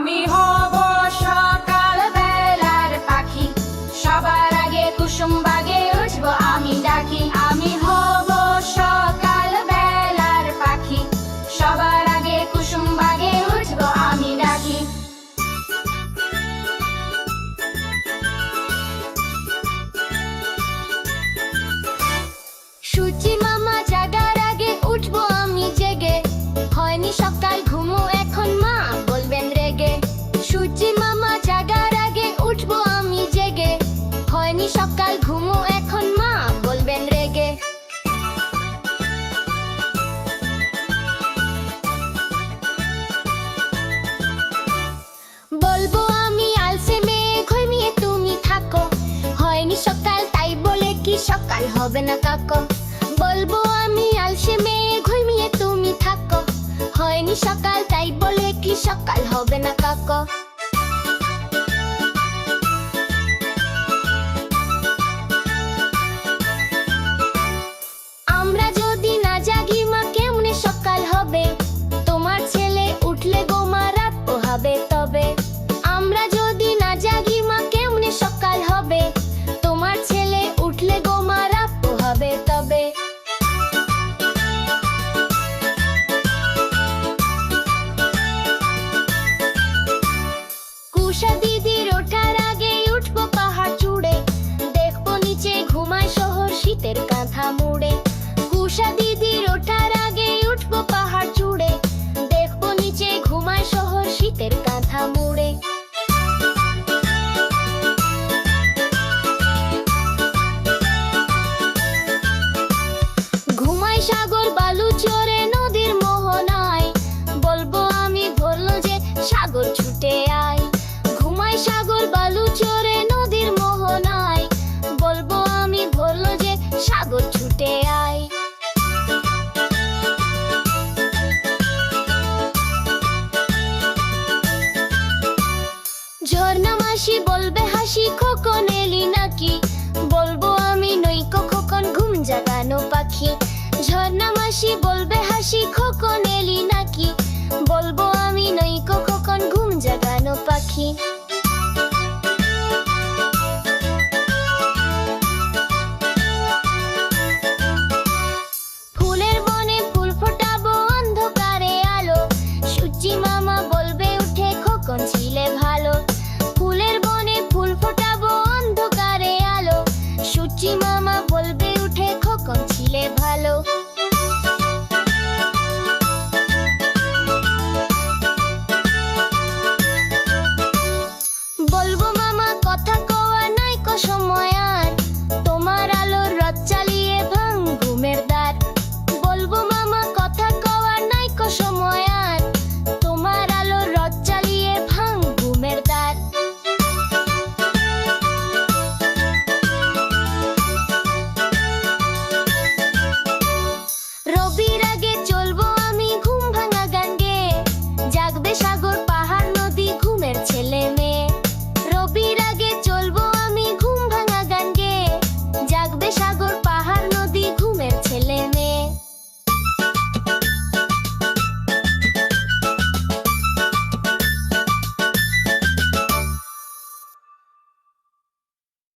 আমি হব সকাল বেলার পাখি। সবার আগে কুসুম বাগে উঠব আমি ডাকি। আমি হব সকাল বেলার পাখি। সবার আগে কুসুম বাগে উঠব আমি ডাকি। সূচি সকাল ঘুমো এখন বলবেন বলব আমি তুমি থাকো। হয়নি সকাল, তাই বলে কি সকাল হবে না কাকো?